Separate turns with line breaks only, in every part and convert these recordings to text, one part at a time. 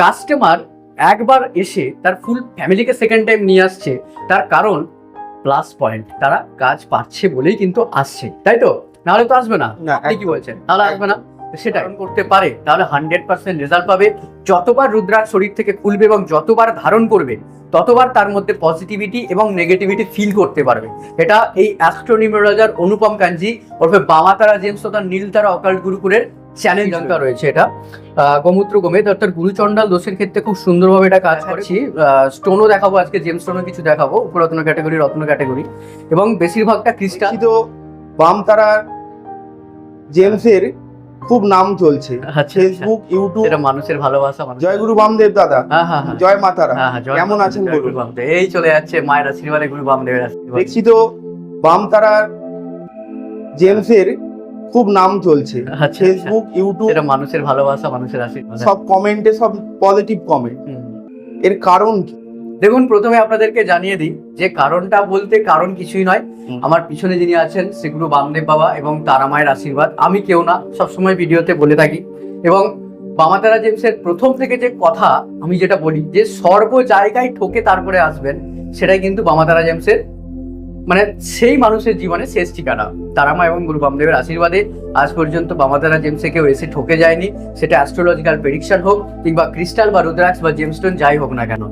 Customer একবার এসে তার ফুল ফ্যামিলিকে সেকেন্ড টাইম নিয়ে আসছে তার কারণ প্লাস পয়েন্ট তারা কাজ পাচ্ছে বলেই কিন্তু আসছে তাই তো? নাহলে তো আসবে না। আপনি কি বলছেন? তাহলে আসবে না? সেটা করতে পারে। তাহলে হান্ড্রেড পার্সেন্ট রেজাল্ট পাবে। যতবার রুদ্রাক্ষ শরীর থেকে খুলবে এবং যতবার ধারণ করবে ততবার তার মধ্যে পজিটিভিটি এবং নেগেটিভিটি ফিল করতে পারবে। এটা এই অ্যাস্ট্রোনিমোলজার অনুপম কাঞ্জি ওরফে বামাতারা জেমস তথা নীলতারা অকাল গুরুকুলের চ্যানেল জানকা রয়েছে এটা। গোমূত্র গোমেদ অর্থাৎ গুরুচণ্ডাল দোষের ক্ষেত্রে খুব সুন্দরভাবে এটা কাজ করছি। স্টোনও দেখাবো আজকে জেম স্টোনও কিছু দেখাবো উপরত্ন ক্যাটাগরি রত্ন ক্যাটাগরি এবং বেশিরভাগটা ক্রিস্টাল
তো বামতারা জেমসের খুব নাম চলছে।
আচ্ছা,
ফেসবুক ইউটিউব
এটা মানুষের ভালোবাসা
জয় গুরু বামদেব দাদা।
হ্যাঁ হ্যাঁ হ্যাঁ।
জয় মাতারা। কেমন আছেন
গুরু বামদেব। এই চলে যাচ্ছে মায়ের আশীর্বাদে গুরু বামদেবের আশীর্বাদ।
দেখছি তো বামতারার জেমসের খুব নাম চলছে।
আচ্ছা,
ফেসবুক ইউটিউব
এটা মানুষের ভালোবাসা মানুষের আশীর্বাদ।
সব কমেন্টে সব পজিটিভ কমেন্ট এর কারণ
দেখুন প্রথমে আপনাদেরকে জানিয়ে দিই যে কারণটা বলতে কারণ কিছুই নয়। আমার পিছনে যিনি আছেন শ্রীগুরু বামদেব বাবা এবং তারা মায়ের আশীর্বাদ। আমি কেউ না সবসময় ভিডিওতে বলে থাকি। এবং বামাতারা জেমসের প্রথম থেকে যে কথা আমি যেটা বলি যে সর্ব জায়গায় ঠকে তারপরে আসবেন সেটাই কিন্তু বামাতারা জেমসের মানে সেই মানুষের জীবনে শেষ ঠিকানা। তারামা এবং গুরু বামদেবের আশীর্বাদে আজ পর্যন্ত বামাতারা জেমসে কেউ এসে ঠকে যায়নি। সেটা অ্যাস্ট্রোলজিক্যাল প্রেডিকশন হোক কিংবা ক্রিস্টাল বা রুদ্রাক্স বা জেমস্টোন যাই হোক না কেন।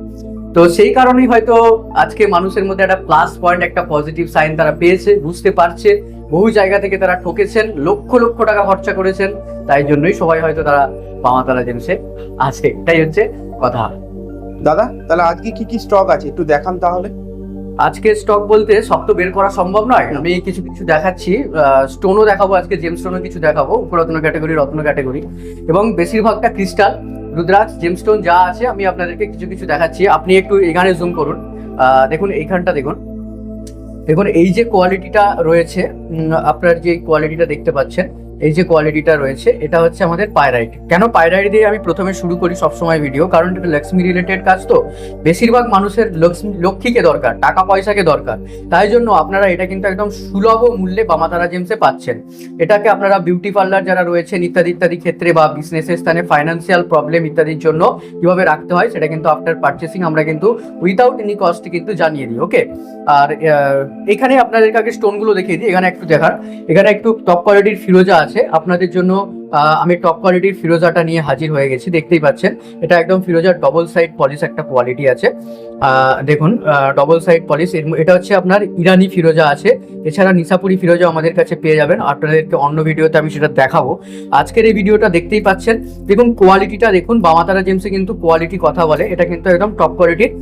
তো সেই কারণেই হয়তো আজকে মানুষের মধ্যে একটা প্লাস পয়েন্ট একটা পজিটিভ সাইন তারা পেয়েছে, বুঝতে পারছে। বহু জায়গা থেকে তারা ঠকেছেন, লক্ষ লক্ষ টাকা খরচা করেছেন। তাই জন্যই সবাই হয়তো তারা বামাতারা জেমসে আছে। এটাই হচ্ছে কথা।
দাদা, তাহলে আজকে কি কি স্টক আছে একটু দেখান তাহলে।
আজকে স্টক বলতে সব তো বের করা সম্ভব নয়। আমি কিছু কিছু দেখাচ্ছি। স্টোনও দেখাবো আজকে জেম স্টোনও কিছু দেখাবো। উপরত্ন ক্যাটাগরি রত্ন ক্যাটাগরি এবং বেশিরভাগটা ক্রিস্টাল রুদ্রাক্ষ জেমস্টোন যা আছে, আমি আপনাদেরকে কিছু কিছু দেখাচ্ছি। আপনি একটু এখানে জুম করুন। দেখুন এইখানটা, দেখুন। দেখুন, এই যে কোয়ালিটিটা রয়েছে আপনার যে কোয়ালিটিটা দেখতে পাচ্ছেন এই যে কোয়ালিটিটা রয়েছে, এটা হচ্ছে আমাদের পায়রাইট কেন পায়রাইট দিয়ে আমি প্রথমে শুরু করি সবসময় ভিডিও কারণ এটা লক্ষ্মী রিলেটেড কাজ তো। বেশিরভাগ মানুষের লক্ষ্মী লক্ষ্মীকে দরকার টাকা পয়সাকে দরকার। তাই জন্য আপনারা এটা কিন্তু একদম সুলভ মূল্যে বামাতারা জেমসে পাচ্ছেন। এটাকে আপনারা বিউটি পার্লার যারা রয়েছেন, ইত্যাদি ইত্যাদি ক্ষেত্রে বা বিজনেসের স্থানে ফাইন্যান্সিয়াল প্রবলেম ইত্যাদির জন্য কীভাবে রাখতে হয়, সেটা কিন্তু আফটার পারচেসিং আমরা কিন্তু উইদাউট এনি কস্ট কিন্তু জানিয়ে দিই ওকে আর এখানে আপনাদেরকে আগে স্টোনগুলো দেখিয়ে দিই। এখানে একটু দেখার এখানে একটু টপ কোয়ালিটির ফিরোজা আপনাদের জন্য আমি টপ কোয়ালিটির ফিরোজাটা নিয়ে হাজির হয়ে গেছি, দেখতেই পাচ্ছেন। এটা একদম ফিরোজার ডবল সাইড পলিশ একটা কোয়ালিটি আছে। দেখুন ডবল সাইড পলিশ এটা হচ্ছে আপনার ইরানি ফিরোজা আছে। এছাড়া নিশাপুরি ফিরোজা আমাদের কাছে পেয়ে যাবেন। আপনাদেরকে অন্য ভিডিওতে আমি সেটা দেখাবো। আজকের এই ভিডিওটা দেখতেই পাচ্ছেন। দেখুন কোয়ালিটিটা দেখুন, বামাতারা জেমসে কিন্তু কোয়ালিটি কথা বলে। এটা কিন্তু একদম টপ কোয়ালিটির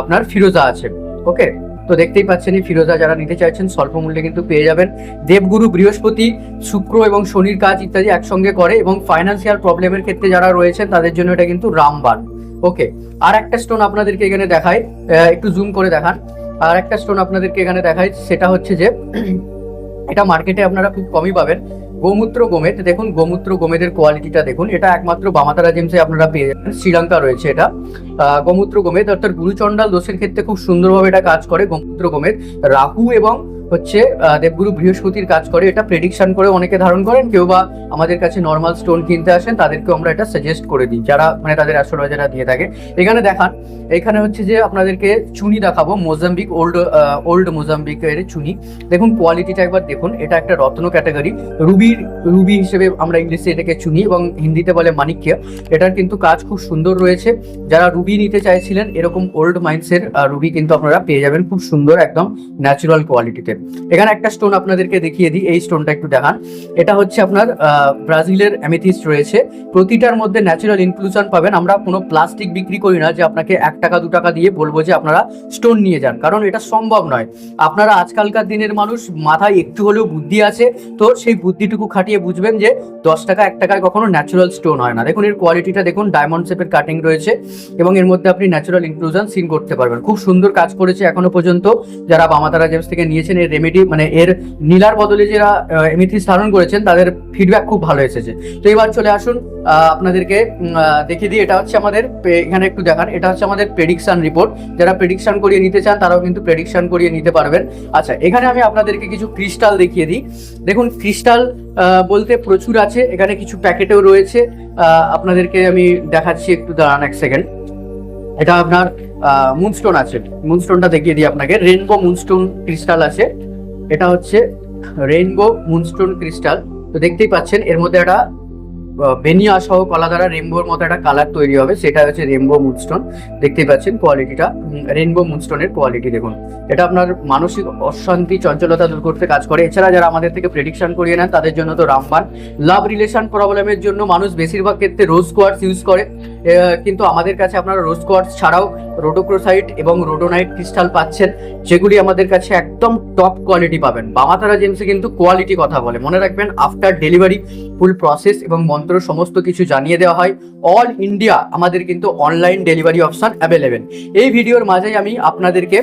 আপনার ফিরোজা আছে। ওকে তো দেখতেই পাচ্ছেন ফিরোজা যারা নিতে চাইছেন, স্বল্প মূল্যে কিন্তু পেয়ে যাবেন। দেবগুরু বৃহস্পতি, শুক্র এবং শনির কাজ ইত্যাদি একসঙ্গে করে এবং ফাইন্যান্সিয়াল প্রবলেমের ক্ষেত্রে যারা রয়েছেন, তাদের জন্য এটা কিন্তু রামবান ওকে, আর একটা স্টোন আপনাদেরকে এখানে দেখায় একটু জুম করে দেখান। আর একটা স্টোন আপনাদেরকে এখানে দেখায় সেটা হচ্ছে যে, এটা মার্কেটে আপনারা খুব কমই পাবেন। গোমূত্র গোমেদ, দেখুন, গোমূত্র গোমেদের কোয়ালিটিটা দেখুন। এটা একমাত্র বামাতারা জেমসে আপনারা পেয়ে যাবেন। শ্রীলঙ্কা রয়েছে এটা। গোমূত্র গোমেদ, অর্থাৎ গুরুচণ্ডাল দোষের ক্ষেত্রে খুব সুন্দরভাবে এটা কাজ করে গোমূত্র গোমেদ। রাহু এবং হচ্ছে দেবগুরু বৃহস্পতির কাজ করে। এটা প্রেডিকশন করে অনেকে ধারণ করেন, কেউ বা আমাদের কাছে নর্মাল স্টোন কিনতে আসেন, তাদেরকেও আমরা এটা সাজেস্ট করে দিই, যারা মানে তাদের অ্যাস্ট্রোলজাররা দিয়ে থাকে। এখানে দেখান, এখানে হচ্ছে যে আপনাদেরকে চুনি দেখাবো মোজাম্বিক ওল্ড ওল্ড মোজাম্বিকের চুনি। দেখুন কোয়ালিটিটা একবার দেখুন, এটা একটা রত্ন ক্যাটাগরি রুবির রুবি হিসেবে আমরা ইংলিশে এটাকে চুনি এবং হিন্দিতে বলে মানিক্য এটার কিন্তু কাজ খুব সুন্দর রয়েছে। যারা রুবি নিতে চাইছিলেন, এরকম ওল্ড মাইন্ডসের রুবি কিন্তু আপনারা পেয়ে যাবেন, খুব সুন্দর একদম ন্যাচারাল কোয়ালিটিতে এখানে একটা স্টোন আপনাদেরকে দেখিয়ে দিই, এই স্টোনটা একটু দেখান। এটা হচ্ছে আপনার ব্রাজিলের অ্যামেথিস্ট রয়েছে। প্রতিটার মধ্যে ন্যাচারাল ইনক্লুশন পাবেন। আমরা কোনো প্লাস্টিক বিক্রি করি না যে আপনাকে এক টাকা, দু টাকা দিয়ে বলব যে আপনারা স্টোন নিয়ে যান। কারণ এটা সম্ভব নয়। আপনারা আজকালকার দিনের মানুষ, মাথায় একটু হলেও বুদ্ধি আছে, তো সেই বুদ্ধিটুকু খাটিয়ে বুঝবেন যে দশ টাকা, এক টাকায় কখনো ন্যাচারাল স্টোন হয় না। দেখুন, এর কোয়ালিটিটা দেখুন ডায়মন্ড শেপের কাটিং রয়েছে এবং এর মধ্যে আপনি ন্যাচারাল ইনক্লুশন সিন করতে পারবেন। খুব সুন্দর কাজ করেছে এখনও পর্যন্ত। যারা বামাতারা জেমস থেকে নিয়েছেন রেমেডি মানে এর নীলার বদলে যারা এমিথিস ধারণ করেছেন, তাদের ফিডব্যাক খুব ভালো এসেছে। তো এবার চলে আসুন আপনাদেরকে দেখিয়ে দিই, এটা হচ্ছে আমাদের এখানে একটু দেখান, এটা হচ্ছে আমাদের প্রেডিকশন রিপোর্ট যারা প্রেডিকশন করিয়ে নিতে চান, তারাও কিন্তু প্রেডিকশন করিয়ে নিতে পারবেন। আচ্ছা এখানে আমি আপনাদেরকে কিছু ক্রিস্টাল দেখিয়ে দিই। দেখুন ক্রিস্টাল বলতে প্রচুর আছে, এখানে কিছু প্যাকেটেও রয়েছে। আপনাদেরকে আমি দেখাচ্ছি, একটু দাঁড়ান এক সেকেন্ড এটা আপনার মুনস্টোন আছে। মুনস্টোনটা দেখিয়ে দিই আপনাকে। রেনবো মুনস্টোন ক্রিস্টাল আছে। এটা হচ্ছে রেইনবো মুনস্টোন ক্রিস্টাল তো দেখতেই পাচ্ছেন, এর মধ্যে একটা বেনিয়া সহ কলা দ্বারা রেনবোর মতো একটা কালার তৈরি হবে। সেটা হচ্ছে রেনবো মুনস্টোন দেখতেই পাচ্ছেন কোয়ালিটিটা। রেনবো মুনস্টোনের কোয়ালিটি দেখুন। এটা আপনার মানসিক অশান্তি, চঞ্চলতা দূর করতে কাজ করে। এছাড়া যারা আমাদের থেকে প্রেডিকশন করিয়ে নেন, তাদের জন্য তো রামবান। লাভ রিলেশন প্রবলেমের জন্য মানুষ বেশিরভাগ ক্ষেত্রে রোজ কোয়ার্টস ইউজ করে। কিন্তু আমাদের কাছে আপনারা রোজ কোয়ার্টস ছাড়াও রোডোক্রোসাইট এবং রোডোনাইট ক্রিস্টাল পাচ্ছেন, যেগুলি আমাদের কাছে একদম টপ কোয়ালিটি পাবেন। বামাতারা জেমসে কিন্তু কোয়ালিটি কথা বলে। মনে রাখবেন আফটার ডেলিভারি ফুল প্রসেস এবং মন্ত্র সমস্ত কিছু জানিয়ে দেওয়া হয়। অল ইন্ডিয়া আমাদের কিন্তু অনলাইন ডেলিভারি অপশান অ্যাভেলেবেল এই ভিডিওর মাঝেই আমি আপনাদেরকে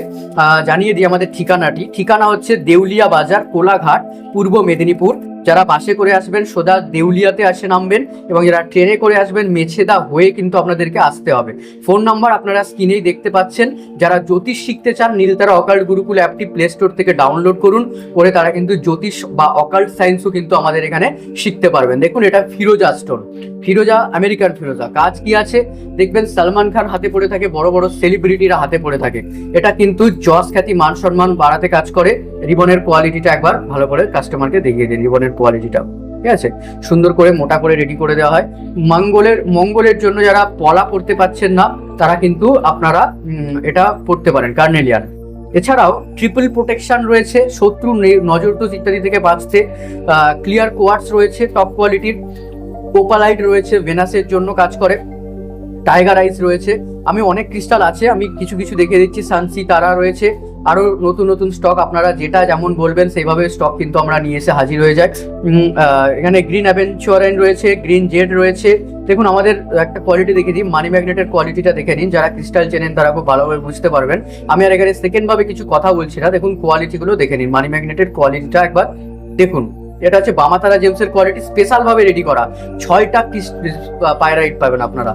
জানিয়ে দিই আমাদের ঠিকানাটি। ঠিকানা হচ্ছে দেউলিয়া বাজার, কোলাঘাট, পূর্ব মেদিনীপুর। যারা বাসে করে আসবেন, সোজা দেউলিয়াতে আসে নামবেন এবং যারা ট্রেনে করে আসবেন, মেছেদা হয়ে কিন্তু আপনাদেরকে আসতে হবে। ফোন নাম্বার আপনারা স্ক্রিনেই দেখতে পাচ্ছেন। যারা জ্যোতিষ শিখতে চান, নীলতারা অকাল্ট গুরুকুল অ্যাপটি প্লে স্টোর থেকে ডাউনলোড করুন। করে তারা কিন্তু জ্যোতিষ বা অকাল্ট সায়েন্সও কিন্তু আমাদের এখানে শিখতে পারবেন। দেখুন, এটা ফিরোজা স্টোন ফিরোজা আমেরিকান ফিরোজা। কাজ কি আছে? দেখবেন, সালমান খান হাতে পড়ে থাকে, বড় বড় সেলিব্রিটিরা হাতে পড়ে থাকে। এটা কিন্তু যশ খ্যাতি, মান সম্মান বাড়াতে কাজ করে। রিবনের কোয়ালিটিটা একবার ভালো করে কাস্টমারকে দেখিয়ে দিন। রিবনের কোয়ালিটিটা ঠিক আছে? সুন্দর করে মোটা করে রেডি করে দেওয়া হয়। মঙ্গলের মঙ্গলের জন্য যারা পলা পড়তে পারছেন না, তারা কিন্তু আপনারা এটা পড়তে পারেন কার্নেলিয়ান এছাড়াও ট্রিপল প্রোটেকশন রয়েছে, শত্রু নজরদোষ ইত্যাদি থেকে বাঁচতে ক্লিয়ার কোয়ার্টস রয়েছে টপ কোয়ালিটির কোপালাইট রয়েছে ভেনাসের জন্য কাজ করে। টাইগার আইস রয়েছে। আমি অনেক ক্রিস্টাল আছে আমি কিছু কিছু দেখে দিচ্ছি সানসি তারা রয়েছে। আরও নতুন নতুন স্টক আপনারা যেটা যেমন বলবেন সেইভাবে স্টক কিন্তু আমরা নিয়ে এসে হাজির হয়ে আহ, এখানে গ্রিন অ্যাভেঞ্চুয়ারেন রয়েছে গ্রিন জেড রয়েছে। দেখুন আমাদের একটা কোয়ালিটি দেখে দিই মানি ম্যাগনেটের কোয়ালিটিটা দেখে নিন। যারা ক্রিস্টাল চেনেন তারা খুব ভালোভাবে বুঝতে পারবেন। আমি আর এখানে সেকেন্ডভাবে কিছু কথা বলছি না। দেখুন কোয়ালিটিগুলো দেখে নিন। মানি ম্যাগনেটের কোয়ালিটিটা একবার দেখুন। এটা হচ্ছে বামাতারা জেমসের কোয়ালিটি স্পেশালভাবে রেডি করা। ছয়টা পায়রাইট পাবেন আপনারা।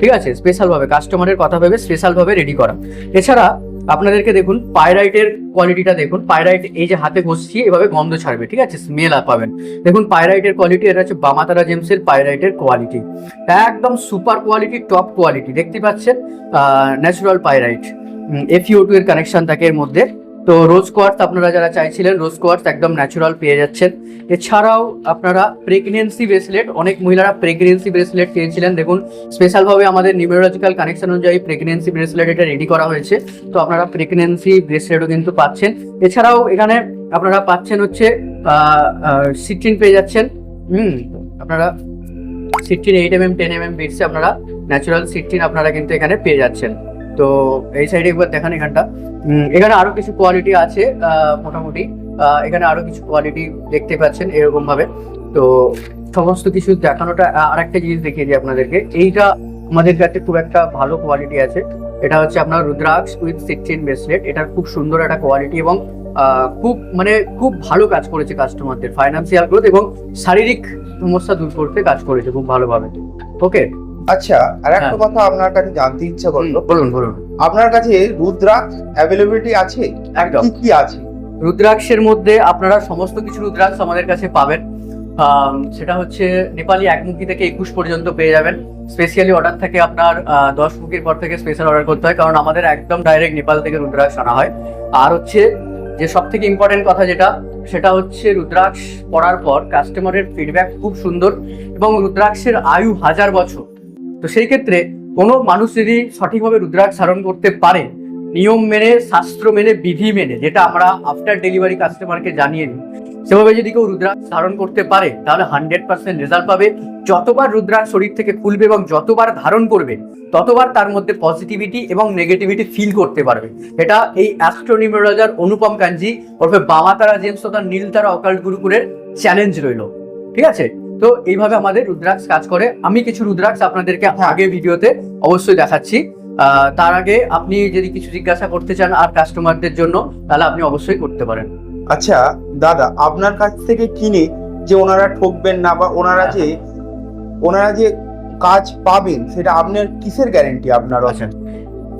ঠিক আছে? স্পেশাল ভাবে কাস্টমারের কথা ভেবে স্পেশাল ভাবে রেডি করা। এছাড়া আপনাদেরকে দেখুন পায়রাইটের কোয়ালিটিটা দেখুন। পায়রাইট এই যে হাতে ঘষছি, এভাবে গন্ধ ছাড়বে, ঠিক আছে? স্মেল পাবেন। দেখুন পায়রাইটের কোয়ালিটি এটা হচ্ছে বামাতারা জেমসের পায়রাইটের কোয়ালিটি একদম সুপার কোয়ালিটি টপ কোয়ালিটি দেখতে পাচ্ছেন? ন্যাচারাল পায়রাইট এফিও টু এর কানেকশন থাকে এর মধ্যে। তো রোজ কোয়ার্স আপনারা যারা চাইছিলেন রোজ কোয়ার্স একদম ন্যাচারাল পেয়ে যাচ্ছেন। এছাড়াও আপনারা প্রেগনেন্সি ব্রেসলেট অনেক মহিলারা প্রেগনেন্সি ব্রেসলেট চেয়েছিলেন দেখুন স্পেশালভাবে আমাদের নিউমেরোলজিক্যাল কানেকশন অনুযায়ী প্রেগনেন্সি ব্রেসলেট এটা রেডি করা হয়েছে। তো আপনারা প্রেগনেন্সি ব্রেসলেটও কিন্তু পাচ্ছেন। এছাড়াও এখানে আপনারা পাচ্ছেন হচ্ছে সিট্রিন পেয়ে যাচ্ছেন। হুম, আপনারা citrine eight M M ten M M বিটসে আপনারা ন্যাচারাল সিট্রিন আপনারা কিন্তু এখানে পেয়ে যাচ্ছেন। তো এই সাইডে একবার দেখান এখানটা। এখানে আরও কিছু কোয়ালিটি আছে মোটামুটি। এখানে আরও কিছু কোয়ালিটি দেখতে পাচ্ছেন এরকম ভাবে তো সমস্ত কিছু দেখানোটা আর একটা জিনিস দেখিয়ে দিই আপনাদেরকে। এইটা আমাদের কাছে খুব একটা ভালো কোয়ালিটি আছে। এটা হচ্ছে আপনার রুদ্রাক্স উইথ সিক্সটিন ব্রেসলেট এটার খুব সুন্দর একটা কোয়ালিটি এবং খুব মানে খুব ভালো কাজ করেছে কাস্টমারদের ফাইন্যান্সিয়াল গ্রোথ এবং শারীরিক সমস্যা দূর করতে কাজ করেছে খুব ভালোভাবে। ওকে
আচ্ছা আর একটা
হ্যাঁ।
কথা আপনার কাছে জানতে ইচ্ছা করল।
বলুন বলুন।
আপনার কাছে রুদ্রাক্ষ অ্যাভেলেবিলিটি আছে?
একদম।
কি কি আছে?
রুদ্রাক্ষের মধ্যে আপনারা সমস্ত কিছু রুদ্রাক্ষ আমাদের কাছে পাবেন। সেটা হচ্ছে নেপালি একমুখী থেকে একুশ পর্যন্ত পেয়ে যাবেন। স্পেশালি অর্ডার থাকে আপনার দশ মুখের পর থেকে স্পেশাল অর্ডার করতে হয় কারণ আমাদের একদম ডাইরেক্ট নেপাল থেকে রুদ্রাক্ষ আনা হয়। আর হচ্ছে যে সব থেকে ইম্পর্টেন্ট কথা যেটা সেটা হচ্ছে রুদ্রাক্ষ পড়ার পর কাস্টমারের ফিডব্যাক খুব সুন্দর এবং রুদ্রাক্ষের আয়ু হাজার বছর। তো সেই ক্ষেত্রে কোনো মানুষ যদি সঠিকভাবে রুদ্রাক্ষ ধারণ করতে পারে। নিয়ম মেনে, শাস্ত্র মেনে, বিধি মেনে, যেটা আমরা আফটার ডেলিভারি কাস্টমারকে জানিয়ে দিই, সেভাবে যদি কেউ রুদ্রাক্ষ ধারণ করতে পারে, তাহলে হান্ড্রেড পার্সেন্ট রেজাল্ট পাবে। যতবার রুদ্রাক্ষ শরীর থেকে খুলবে এবং যতবার ধারণ করবে, ততবার তার মধ্যে পজিটিভিটি এবং নেগেটিভিটি ফিল করতে পারবে। এটা এই অ্যাস্ট্রোনিউমেরোলজার অনুপম কাঞ্জি ওরফে বামাতারা জেমস তথা নীলতারা অকাল্ট গুরুকুরের চ্যালেঞ্জ রইল। ঠিক আছে? তো এইভাবে আমাদের রুদ্রাক্ষ কাজ করে। আমি কিছু রুদ্রাক্ষ আপনাদেরকে আগে ভিডিওতে অবশ্যই দেখাচ্ছি। তার আগে আপনি যদি কিছু জিজ্ঞাসা করতে চান আর কাস্টমারদের জন্য তাহলে আপনি অবশ্যই করতে পারেন।
আচ্ছা দাদা আপনার কাছ থেকে কিনে যে ওনারা ঠকবেন না বা ওনারা যে ওনারা যে কাজ পাবেন সেটা আপনার কিসের গ্যারেন্টি আপনার
আছেন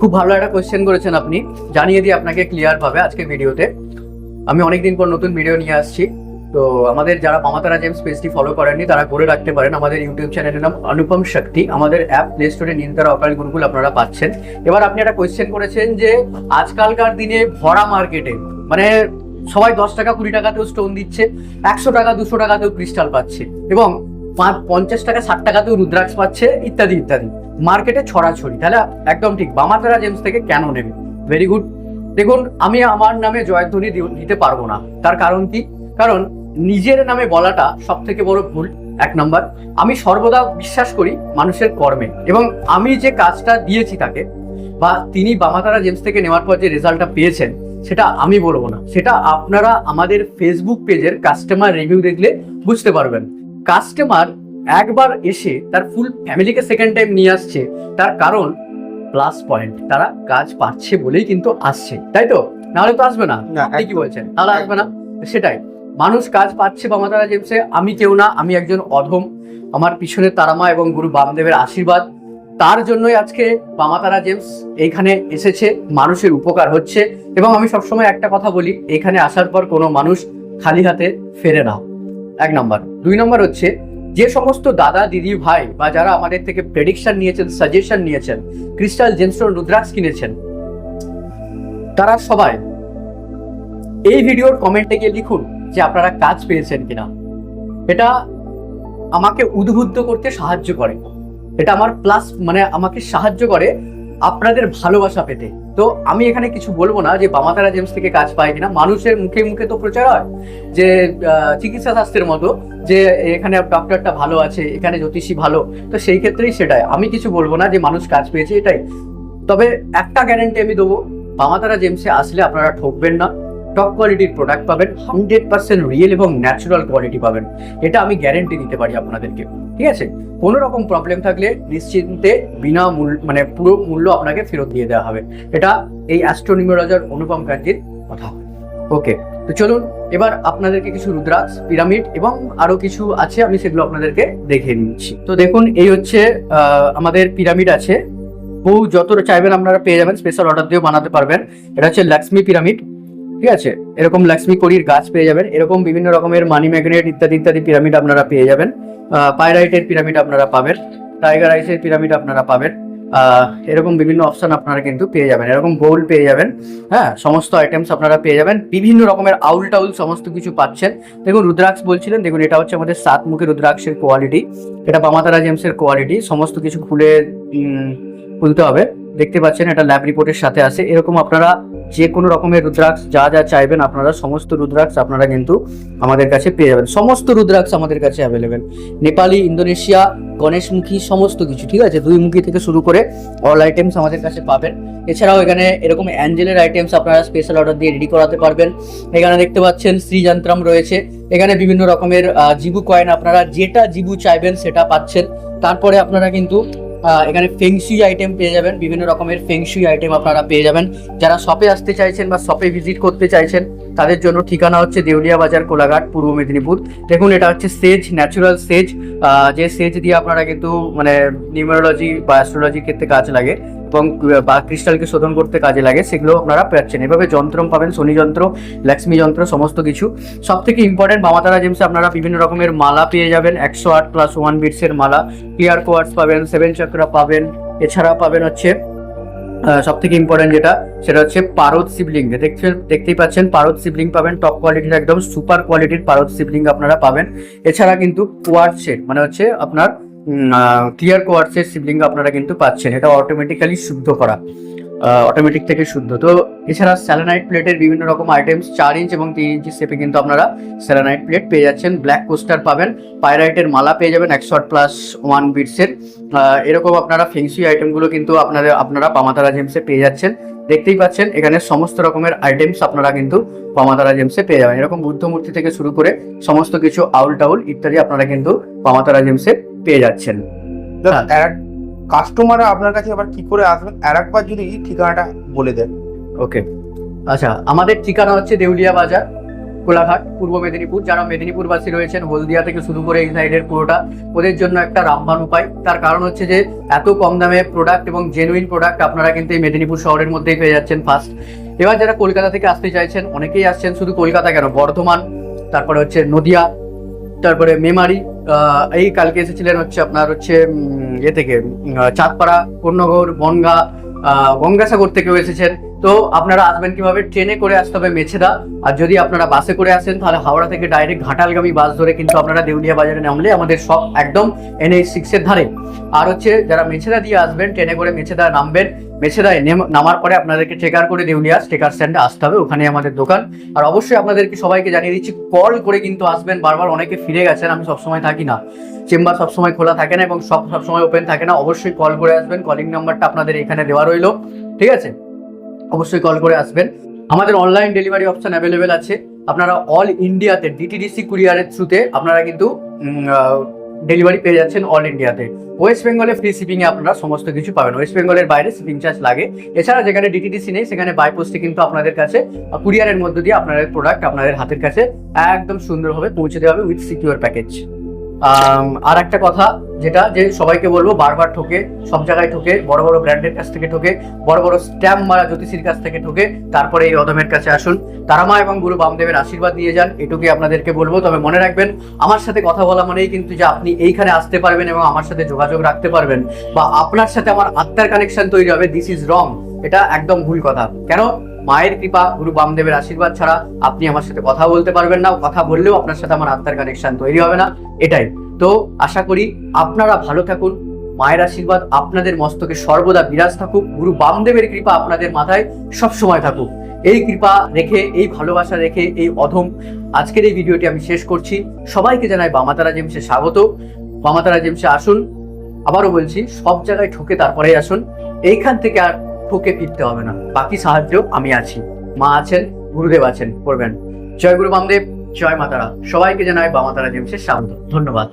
খুব ভালো একটা কোয়েশ্চেন করেছেন আপনি। জানিয়ে দিই আপনাকে ক্লিয়ার ভাবে আজকে ভিডিওতে। আমি অনেকদিন পর নতুন ভিডিও নিয়ে আসছি। তো আমাদের যারা মামাতারা জেমস পেজটি ফলো করেননি, তারা করে রাখতে পারেন। আমাদের ইউটিউব চ্যানেলের নাম অনুপম শক্তি। আমাদের অ্যাপ প্লে স্টোরে নিন তারা অকাল গুরুকুল আপনারা পাচ্ছেন। এবার আপনি একটা কোয়েশ্চেন করেছেন যে, আজকালকার দিনে ভরা মার্কেটে মানে সবাই দশ টাকা কুড়ি টাকাতেও স্টোন দিচ্ছে, একশো টাকা, দুশো টাকাতেও ক্রিস্টাল পাচ্ছে, এবং পঞ্চাশ টাকা, ষাট টাকাতেও রুদ্রাক্ষ পাচ্ছে, ইত্যাদি ইত্যাদি। মার্কেটে ছড়াছড়ি। তাহলে একদম ঠিক, বামাতারা জেমস থেকে কেন নেবে? ভেরি গুড দেখুন, আমি আমার নামে জয়ধ্বনি দিতে পারব না। তার কারণ কি? কারণ নিজের নামে বলাটা সব থেকে বড় ভুল। এক নম্বর আমি সর্বদা বিশ্বাস করি মানুষের কর্মে এবং আমি যে কাজটা দিয়েছি তাকে বা তিনি বামাতারা জেমস থেকে নেওয়ার পর যে রেজাল্টটা পেয়েছেন সেটা আমি বলব না। সেটা আপনারা আমাদের ফেসবুক পেজের কাস্টমার রিভিউ দেখলে বুঝতে পারবেন। কাস্টমার একবার এসে তার ফুল ফ্যামিলিকে সেকেন্ড টাইম নিয়ে আসছে তার কারণ প্লাস পয়েন্ট তারা কাজ পাচ্ছে বলেই কিন্তু আসছে। তাই তো? নাহলে তো আসবে না। আপনি কি বলছেন? তাহলে আসবে না? সেটাই। মানুষ কাজ পাচ্ছে বামাতারা জেমসে, আমি কেউ না, আমি একজন অধম। আমার পিছনে তারামা এবং গুরু বামদেবের আশীর্বাদ। তার জন্যই আজকে বামাতারা জেমস এইখানে এসেছে, মানুষের উপকার হচ্ছে। এবং আমি সবসময় একটা কথা বলি, এখানে আসার পর কোনো মানুষ খালি হাতে ফেরে না। এক নম্বর। দুই নম্বর হচ্ছে, যে সমস্ত দাদা, দিদি, ভাই বা যারা আমাদের থেকে প্রেডিকশন নিয়েছেন সাজেশন নিয়েছেন ক্রিস্টাল জেমস্টোন রুদ্রাক্স কিনেছেন, তারা সবাই এই ভিডিওর কমেন্টে গিয়ে লিখুন যে আপনারা কাজ পেয়েছেন কিনা। এটা আমাকে উদ্বুদ্ধ করতে সাহায্য করে। এটা আমার প্লাস মানে আমাকে সাহায্য করে আপনাদের ভালোবাসা পেতে। তো আমি এখানে কিছু বলব না যে বামাতারা জেমস থেকে কাজ পায় কিনা। মানুষের মুখে মুখে তো প্রচার হয় যে চিকিৎসা শাস্ত্রের মতো যে, এখানে ডক্টরটা ভালো আছে, এখানে জ্যোতিষী ভালো। তো সেই ক্ষেত্রেই সেটাই। আমি কিছু বলব না যে মানুষ কাজ পেয়েছে এটাই। তবে একটা গ্যারেন্টি আমি দেবো। বামাতারা জেমসে আসলে আপনারা ঠকবেন না। টপ কোয়ালিটির প্রোডাক্ট পাবেন হান্ড্রেড পার্সেন্ট রিয়েল এবং ন্যাচারাল কোয়ালিটি পাবেন। এটা আমি গ্যারেন্টি দিতে পারি আপনাদেরকে, ঠিক আছে? কোনো রকম প্রবলেম থাকলে নিশ্চিন্তে বিনা মূল্য মানে পুরো মূল্য আপনাকে ফেরত দিয়ে দেওয়া হবে। এটা এই অ্যাস্ট্রোনিমোলজার অনুপম কাঞ্জির কথা। ওকে তো চলুন, এবার আপনাদেরকে কিছু রুদ্রাক্ষ, পিরামিড এবং আরও কিছু আছে, আমি সেগুলো আপনাদেরকে দেখে নিচ্ছি। তো দেখুন, এই হচ্ছে আমাদের পিরামিড আছে। বহু যত চাইবেন আপনারা পেয়ে যাবেন স্পেশাল অর্ডার দিয়েও বানাতে পারবেন। এটা হচ্ছে লক্ষ্মী পিরামিড। ঠিক আছে? এরকম লক্ষ্মী কড়ির গাছ পেয়ে যাবেন। এরকম বিভিন্ন রকমের মানি ম্যাগনেট ইত্যাদি ইত্যাদি পিরামিড আপনারা পেয়ে যাবেন। পাইরাইটের পিরামিড আপনারা পাবেন। টাইগার আইসের পিরামিড আপনারা পাবেন। এরকম বিভিন্ন অপশন আপনারা কিন্তু পেয়ে যাবেন। এরকম বোল পেয়ে যাবেন। হ্যাঁ সমস্ত আইটেমস আপনারা পেয়ে যাবেন। বিভিন্ন রকমের আউল টাউল সমস্ত কিছু পাচ্ছেন। দেখুন, রুদ্রাক্ষ বলছিলেন। দেখুন, এটা হচ্ছে আমাদের সাত মুখী রুদ্রাক্ষের কোয়ালিটি এটা বামাতারা জেমসের কোয়ালিটি সমস্ত কিছু খুলে খুলতে হবে। দেখতে পাচ্ছেন, এটা ল্যাব রিপোর্টের সাথে আছে। এরকম আপনারা যে কোনো রকমের রুদ্রাক্ষ, যা যা চাইবেন আপনারা, সমস্ত রুদ্রাক্ষ আপনারা কিন্তু আমাদের কাছে পেয়ে যাবেন। সমস্ত রুদ্রাক্ষ আমাদের কাছে অ্যাভেলেবেল নেপালি, ইন্দোনেশিয়া, গণেশমুখী, সমস্ত কিছু, ঠিক আছে? দুই মুখী থেকে শুরু করে অল আইটেমস আমাদের কাছে পাবেন। এছাড়াও এখানে এরকম অ্যাঞ্জেলের আইটেমস আপনারা স্পেশাল অর্ডার দিয়ে রেডি করাতে পারবেন। এখানে দেখতে পাচ্ছেন শ্রীযন্ত্রম রয়েছে। এখানে বিভিন্ন রকমের জিবু কয়েন আপনারা যেটা জিবু চাইবেন সেটা পাচ্ছেন। তারপরে আপনারা কিন্তু এখানে ফেংসুই আইটেম পেয়ে যাবেন। বিভিন্ন রকমের ফেংসুই আইটেম আপনারা পেয়ে যাবেন। যারা শপে আসতে চাইছেন বা শপে ভিজিট করতে চাইছেন, তাদের জন্য ঠিকানা হচ্ছে দেউলিয়া বাজার, কোলাঘাট, পূর্ব মেদিনীপুর। দেখুন, এটা হচ্ছে সেজ ন্যাচুরাল সেজ যে সেজ দিয়ে আপনারা কিন্তু মানে নিউমারোলজি বা অ্যাস্ট্রোলজির ক্ষেত্রে কাজ লাগে। এবং বা ক্রিস্টালকে শোধন করতে কাজে লাগে, সেগুলো আপনারা পাচ্ছেন এভাবে যন্ত্র পাবেন, শনি যন্ত্র, লক্ষ্মী যন্ত্র, সমস্ত কিছু। সব থেকে ইম্পর্টেন্ট বামাতারা জেমসে আপনারা বিভিন্ন রকমের মালা পেয়ে যাবেন, একশো আট প্লাস ওয়ান বিটসের মালা। ক্লিয়ার কোয়ার্ডস পাবেন সেভেন চক্রা পাবেন এছাড়া পাবেন হচ্ছে সব থেকে ইম্পর্টেন্ট যেটা, সেটা হচ্ছে পারদ শিবলিঙ্গ। দেখছেন, দেখতেই পাচ্ছেন, পারদ শিবলিং পাবেন টপ কোয়ালিটির একদম সুপার কোয়ালিটির পারদ শিবলিঙ্গ আপনারা পাবেন। এছাড়া কিন্তু কোয়ার্টসের মানে হচ্ছে আপনার ক্লিয়ার কোয়ার্টসের শিবলিঙ্গ আপনারা কিন্তু পাচ্ছেন। এটা অটোমেটিক্যালি শুদ্ধ করা। অটোমেটিক থেকে শুদ্ধ। তো এছাড়া স্যালানাইট প্লেটের বিভিন্ন রকম আইটেমস চার ইঞ্চ এবং তিন ইঞ্চি শেপে কিন্তু আপনারা স্যালানাইট প্লেট পেয়ে যাচ্ছেন। ব্ল্যাক কোস্টার পাবেন পাইরাইটের মালা পেয়ে যাবেন একশো প্লাস ওয়ান বিটসের এরকম আপনারা ফেংসি আইটেমগুলো কিন্তু আপনাদের, আপনারা পামাতারা জেমসে পেয়ে যাচ্ছেন। দেখতেই পাচ্ছেন, এখানে সমস্ত রকমের আইটেমস আপনারা কিন্তু পামাতারা জেমসে পেয়ে যাবেন। এরকম বুদ্ধ মূর্তি থেকে শুরু করে সমস্ত কিছু আউল টাউল ইত্যাদি আপনারা কিন্তু পামাতারা জেমসে পেয়ে যাচ্ছেন। হ্যাঁ।
কাস্টমাররা আপনার কাছে আবার কি করে আসবেন আর একবার যদি ঠিকানাটা বলে দেন।
ওকে। আচ্ছা আমাদের ঠিকানা হচ্ছে দেউলিয়া বাজার কোলাঘাট পূর্ব মেদিনীপুর। যারা মেদিনীপুরবাসী রয়েছেন হলদিয়া থেকে শুরু করে এই সাইডের পুরোটা ওদের জন্য একটা রামবান উপায়। তার কারণ হচ্ছে যে এত কম দামে প্রোডাক্ট এবং জেনুইন প্রোডাক্ট আপনারা কিন্তু এই মেদিনীপুর শহরের মধ্যেই পেয়ে যাচ্ছেন ফার্স্ট এবার যারা কলকাতা থেকে আসতে চাইছেন অনেকেই আসছেন শুধু কলকাতা কেন? বর্ধমান তারপরে হচ্ছে নদিয়া তারপরে মেমারি এই কালকে এসেছিলেন হচ্ছে আপনার হচ্ছে এ থেকে চাঁদপাড়া কন্যগর বনগা গঙ্গাসাগর থেকেও এসেছেন। তো আপনারা আসবেন কীভাবে? ট্রেনে করে আসতে হবে মেছেদা। আর যদি আপনারা বাসে করে আসেন, তাহলে হাওড়া থেকে ডাইরেক্ট ঘাটালগামী বাস ধরে কিন্তু আপনারা দেউলিয়া বাজারে নামলে আমাদের সব একদম এনএইচ সিক্সের ধারে। আর হচ্ছে যারা মেছেদা দিয়ে আসবেন, ট্রেনে করে মেছেদা নামবেন মেছেদায় নেম- নামার পরে আপনাদেরকে ট্রেকার করে দেউলিয়া স্টেকার স্ট্যান্ডে আসতে হবে, ওখানে আমাদের দোকান। আর অবশ্যই আপনাদেরকে সবাইকে জানিয়ে দিচ্ছি কল করে কিন্তু আসবেন, বারবার অনেকে ফিরে গেছেন, আমি সবসময় থাকি না। চেম্বার সবসময় খোলা থাকে না এবং সব, সবসময় ওপেন থাকে না, অবশ্যই কল করে আসবেন কলিং নাম্বারটা আপনাদের এখানে দেওয়া রইল, ঠিক আছে? অবশ্যই কল করে আসবেন। আমাদের অনলাইন ডেলিভারি অপশন অ্যাভেলেবেল আছে। আপনারা অল ইন্ডিয়াতে ডিটিডিসি কুরিয়ারের থ্রুতে আপনারা কিন্তু ডেলিভারি পেয়ে যাচ্ছেন অল ইন্ডিয়াতে ওয়েস্ট বেঙ্গলে ফ্রি শিপিং এ আপনারা সমস্ত কিছু পাবেন। ওয়েস্ট বেঙ্গলের বাইরে শিপিং চার্জ লাগে। এছাড়া যেখানে ডিটিডিসি নেই, সেখানে বাইপোস্টে কিন্তু আপনাদের কাছে কুরিয়ারের মধ্য দিয়ে আপনাদের প্রোডাক্ট আপনাদের হাতের কাছে একদম সুন্দরভাবে পৌঁছে দেওয়া হবে উইথ সিকিউর প্যাকেজ আর একটা কথা যেটা যে সবাইকে বলব, বারবার ঠকে, সব জায়গায় ঠকে, বড় বড় ব্র্যান্ডের কাছ থেকে ঠকে, বড় বড় স্ট্যাম্প মারা জ্যোতিষীর কাছ থেকে ঠকে, তারপরে এই অদমের কাছে আসুন। তারামা এবং গুরু বামদেবের আশীর্বাদ নিয়ে যান, এটুকুই আপনাদেরকে বলব। তবে মনে রাখবেন, আমার সাথে কথা বলা মানেই কিন্তু যে আপনি এইখানে আসতে পারবেন এবং আমার সাথে যোগাযোগ রাখতে পারবেন বা আপনার সাথে আমার আত্মার কানেকশন তৈরি হবে দিস ইজ রং এটা একদম ভুল কথা। কেন? মায়ের কৃপা, গুরু বামদেবের আশীর্বাদ ছাড়া আপনি আমার সাথে কথা বলতে পারবেন না, কথা বললেও আপনার সাথে আমার আত্মার কানেকশন তৈরি হবে না। এটাই। তো আশা করি আপনারা ভালো থাকুন, মায়ের আশীর্বাদ আপনাদের মস্তকে সর্বদা বিরাজ থাকুক, গুরু বামদেবের কৃপা আপনাদের মাথায় সব সময় থাকুক। এই কৃপা রেখে, এই ভালোবাসা রেখে, এই অধম আজকের এই ভিডিওটি আমি শেষ করছি। সবাইকে জানাই বামাতারা জেমসে স্বাগত। বামাতারা জেমসে আসুন। আবারও বলছি, সব জায়গায় ঠকে তারপরে আসুন। এইখান থেকে আর ঠকে ফিরতে হবে না। বাকি সাহায্য আমি আছি। মা আছেন, গুরুদেব আছেন করবেন জয় গুরু বামদেব, জয় মাতারা। সবাইকে জানাই বামাতারা জেমসের স্বাগত। ধন্যবাদ।